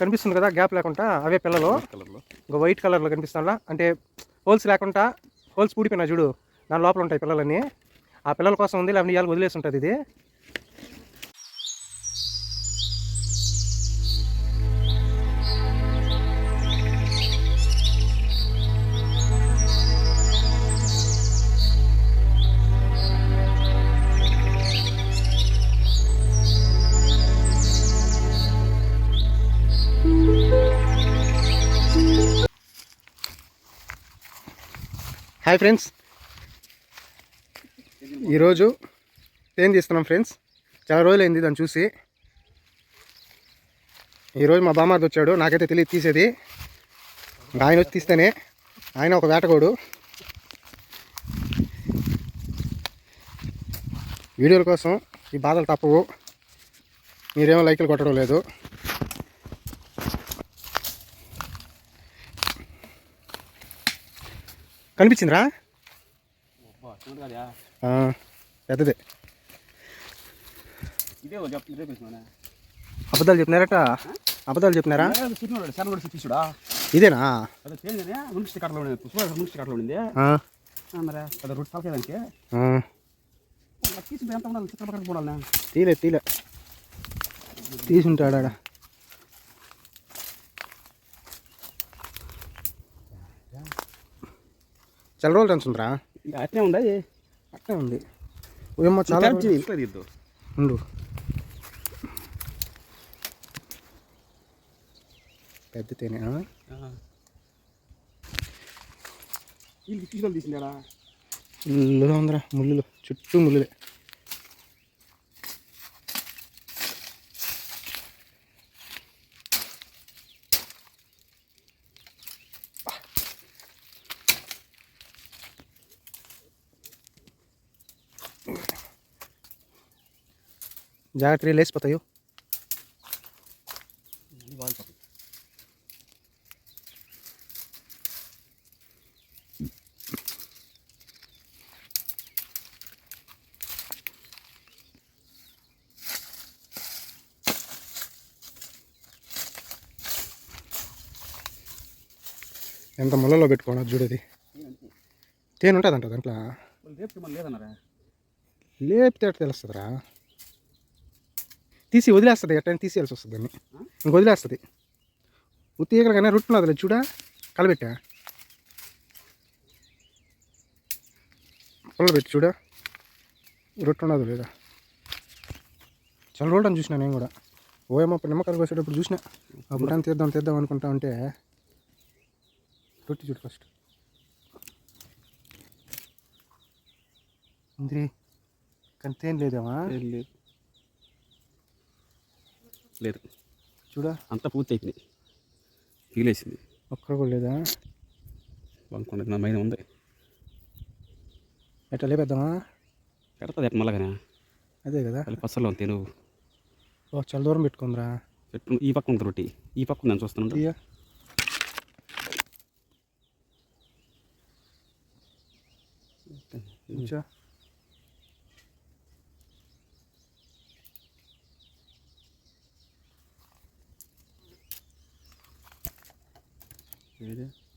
కనిపిస్తుంది కదా గ్యాప్ లేకుండా అవే పిల్లలు. ఇంకా వైట్ కలర్లో కనిపిస్తుందా? అంటే హోల్స్ లేకుండా హోల్స్ పూడిపోయినా చూడు. దాని లోపల ఉంటాయి పిల్లలన్నీ. ఆ పిల్లల కోసం ఉంది లేకపోతే ఇవాళ వదిలేసి ఉంటుంది ఇది. హాయ్ ఫ్రెండ్స్ ఈరోజు తేనె తీస్తున్నాం ఫ్రెండ్స్ చాలా రోజులైంది దాన్ని చూసి. ఈరోజు మా బామ్మార్ది వచ్చాడు. నాకైతే తెలియదు తీసేది. ఆయన వచ్చి తీస్తేనే ఆయన ఒక వేటకోడు. వీడియోల కోసం ఈ బాధలు తప్పవు. మీరేమో లైకులు కొట్టడం లేదు. కనిపించిందిరా? పెద్దదే. అబద్ధాలు చెప్పినారట? అబద్ధాలు చెప్పినారా? ఇదేనా? అదే తెలియదు మున్సిపల్ కార్డులో ఉండేది చూడాలి మున్సిపల్ కార్డులో ఉండింది ఆ, మరి అది రొట్టె తలకేదానికి ఆ. తీసి ఎంత ఉండాలి చిత్ర పక్కన పోవాలి తీలే తీలే తీసుంటాడా చాలా రోజులు టెన్షన్రా అట్నే ఉందా అట్లే ఉంది. ఏమో చాలా ఉండు. పెద్ద తేనె తీసుకొని ముళ్ళుగా ఉందిరా ముళ్ళు చుట్టూ ముళ్ళులే జాగ్రత్త లేచిపోతాయో ఎంత ముళ్ళలో పెట్టుకోండి చూడది? తేనె ఉంటుందంట దాంట్లో. లేపితే తెలుస్తుందిరా? తీసి వదిలేస్తుంది ఎట్టని తీసేయాల్సి వస్తుంది దాన్ని ఇంక వదిలేస్తుంది. ఉత్తీగలగానే రొట్టున్నది చూడా? కలబెట్టా? పెట్టి చూడా? రొట్టు ఉన్నది లేదా? చాలా రోజులు చూసినా నేను కూడా. ఓయమ్మ నిమ్మకాయలు కోసేటప్పుడు చూసిన. అప్పుడు అని తీద్దాం తీద్దాం అనుకుంటా ఉంటే రొట్టి చూడు ఫస్ట్ ఇంద్రి కానీ తేను లేదేమా? లేదు. లేదు. చూడా? అంతా పూర్తి అయిపోయింది పీలేసింది ఒక్కడ కూడా లేదా? బంకొండ నా మైన ఉంది. ఎట్లా లేపేద్దామా? పెడతాది ఎట్ట మళ్ళగానే అదే కదా. అది పచ్చలో తిను ఓ చాలా దూరం పెట్టుకుందిరా. పెట్టు ఈ పక్క ఉంది రొట్టి ఈ పక్క ఉంది అని చూస్తున్నాడు తీయ?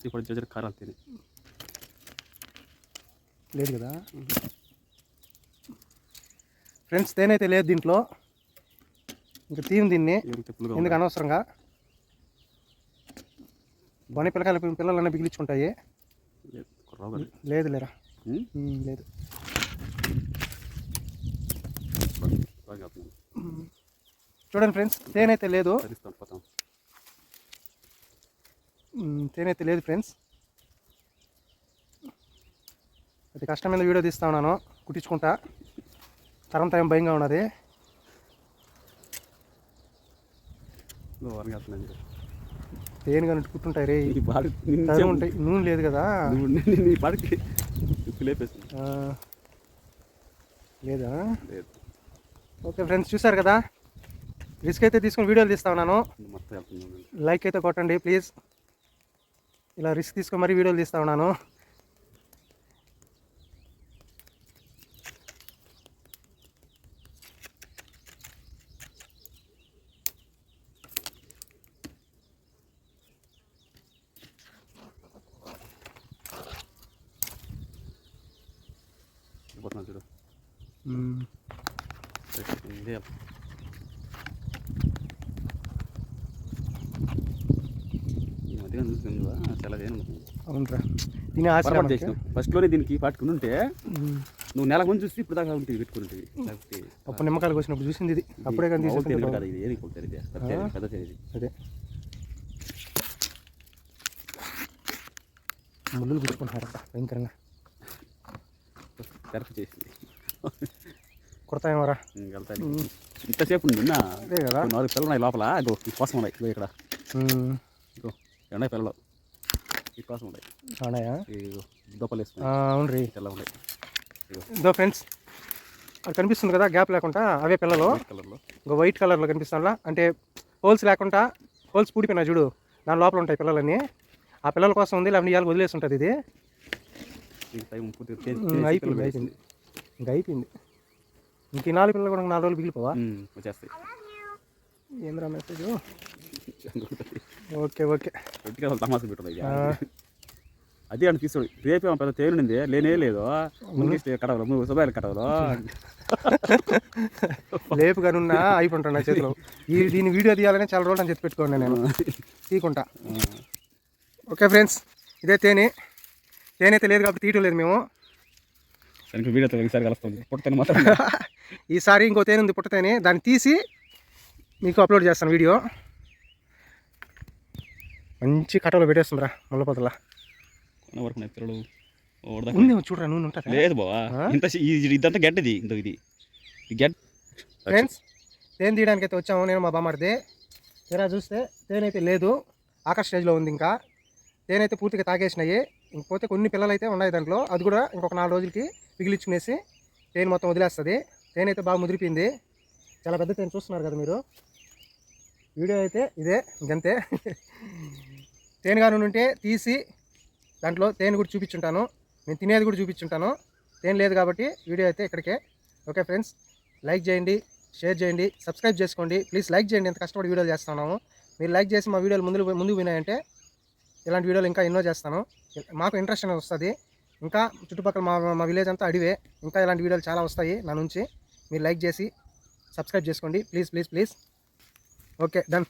ఇప్పుడు జజర కారాలు తిని లేదు కదా? ఫ్రెండ్స్ తేనైతే లేదు దీంట్లో. ఇంకా తీయం దీన్ని. ఎందుకు అనవసరంగా? బని పిల్లకాయలు పిల్లలన్నీ బిగిలించుకుంటాయి లేదు లేరా? లేదు. చూడండి ఫ్రెండ్స్ తేనైతే లేదు. ఉమ్, తేనైతే లేదు ఫ్రెండ్స్. అది కష్టం మీద వీడియో తీస్తా ఉన్నాను కుట్టించుకుంటా. తరం తరం భయంగా ఉన్నది. తేనె కానీ కుట్టుంటాయి రే చెప్పు. ఉంటాయి నూనె లేదు కదా. లేదా? ఓకే ఫ్రెండ్స్ చూసారు కదా? రిస్క్ అయితే తీసుకుని వీడియోలు తీస్తా ఉన్నాను. లైక్ అయితే కొట్టండి ప్లీజ్. ఇలా రిస్క్ తీసుకొని మరీ వీడియోలు తీస్తూ ఉన్నాను. చూడు. మధ్యగా చూసుకుందా చాలా అవునరా. తినే ఆశ ఫస్ట్లోనే దీనికి పాటుకుని ఉంటే. నువ్వు నెల ముందు చూసి ఇప్పుడు దాకా ఉంటుంది పెట్టుకుంటుంది. లేకపోతే అప్పుడు నిమ్మకాయలు వచ్చినప్పుడు చూసింది ఇది. అప్పుడే కానీ మామూలు తీసుకుంటే తెలియదు కదా ఇది ఏది కొట్టారు ఇది? పెద్ద తెలియదు, అదే. ముళ్ళు గుచ్చుకుంటున్నారట భయంకరంగా. కరెక్ట్ చేసింది. కుడతాయేమోరా ఇంతసేపు ఉంది నిన్న అదే కదా. నాలుగు పిల్లలు ఉన్నాయి లోపల. ఇగో కోసం ఉన్నాయి ఇక్కడ. ఇగో. ఉన్నాయి పిల్లలు. ఈ కోసం ఉన్నాయి. అవునాయా? అవును రీ తెల్ల ఉన్నాయి. ఇదో ఫ్రెండ్స్ అది కనిపిస్తుంది కదా గ్యాప్ లేకుండా అవే పిల్లలు. కలర్లో. ఇంకా వైట్ కలర్లో కనిపిస్తుందా? అంటే హోల్స్ లేకుండా హోల్స్ పూడిపోయినా చూడు. దాని లోపల ఉంటాయి పిల్లలన్నీ. ఆ పిల్లల కోసం ఉంది లేకపోతే ఇవాళ వదిలేసి ఉంటుంది ఇది అయిపోయింది అయిపోయింది. ఇంకా అయిపోయింది. ఇంక ఈ నాలుగు పిల్లలు కూడా నాలుగు రోజులు మిగిలిపోవా? వచ్చేస్తాయి. ఏంద్రా మెసేజ్ ఓకే ఓకే. గట్టిగా వాళ్ళు తమాసా. అదే అని తీసుకోడు రేపే ఏమో పెద్ద తేనుంది లేనే లేదు. కడవలు మూడు సుబాయిలు కడవలు. లేపుగానున్నా అయిపోంటాను నా చేతిలో. ఈ దీని వీడియో తీయాలని చాలా రోజులు అని చెప్పి పెట్టుకోండి నేను. తీకుంటా. Okay friends. ఇదే తేనె. తేనె అయితే లేదు కాబట్టి తీయటం లేదు మేము. వీడియోతో ఒకసారి కలుస్తుంది పుట్టని మాత్రం ఈసారి ఇంకో తేనె ఉంది పుట్టతేనే దాన్ని తీసి మీకు అప్లోడ్ చేస్తాను వీడియో. మంచి కట్టలో పెట్టేస్తుందిరా ముళ్ళపదల కొన్న వరకు ఉన్నాయి పిల్లలు ఓడదాకా ఉంది చూడరా నూనె ఉంటుంది. లేదు బావా? ఇంత ఇదంతా గడ్డది. ఇంత ఇది. గడ్డ. ఫ్రెండ్స్ తేనె తీయడానికి అయితే వచ్చాము. నేను మా బామ్మడిది. తీరా చూస్తే తేనె అయితే లేదు. ఆకాశ స్టేజ్లో ఉంది ఇంకా. తేనె అయితే పూర్తిగా తాగేసినాయి. ఇంకపోతే కొన్ని పిల్లలు అయితే ఉన్నాయి దాంట్లో. అది కూడా ఇంకొక నాలుగు రోజులకి పిగిలిచ్చుకునేసి తేనె మొత్తం వదిలేస్తుంది. తేనె అయితే బాగా ముదిరిపోయింది. చాలా పెద్ద తేనె చూస్తున్నారు కదా మీరు. వీడియో అయితే ఇదే. ఇంకంతే. తేనె కానీ ఉంటే తీసి దాంట్లో తేనె కూడా చూపించుంటాను. నేను తినేది కూడా చూపించుంటాను. తేనె లేదు కాబట్టి వీడియో అయితే ఇక్కడికే. ఓకే ఫ్రెండ్స్ లైక్ చేయండి షేర్ చేయండి సబ్స్క్రైబ్ చేసుకోండి. ప్లీజ్ లైక్ చేయండి ఎంత కష్టపడి వీడియోలు చేస్తున్నాము. మీరు లైక్ చేసి మా వీడియోలు ముందు ముందుకు వినాయంటే ఇలాంటి వీడియోలు ఇంకా ఎన్నో చేస్తాను. మాకు ఇంట్రెస్ట్ అనేది వస్తుంది. ఇంకా చుట్టుపక్కల మా మా విలేజ్ అంతా అడివే. ఇంకా ఇలాంటి వీడియోలు చాలా వస్తాయి నా నుంచి. మీరు లైక్ చేసి సబ్స్క్రైబ్ చేసుకోండి. Please please please. Okay done.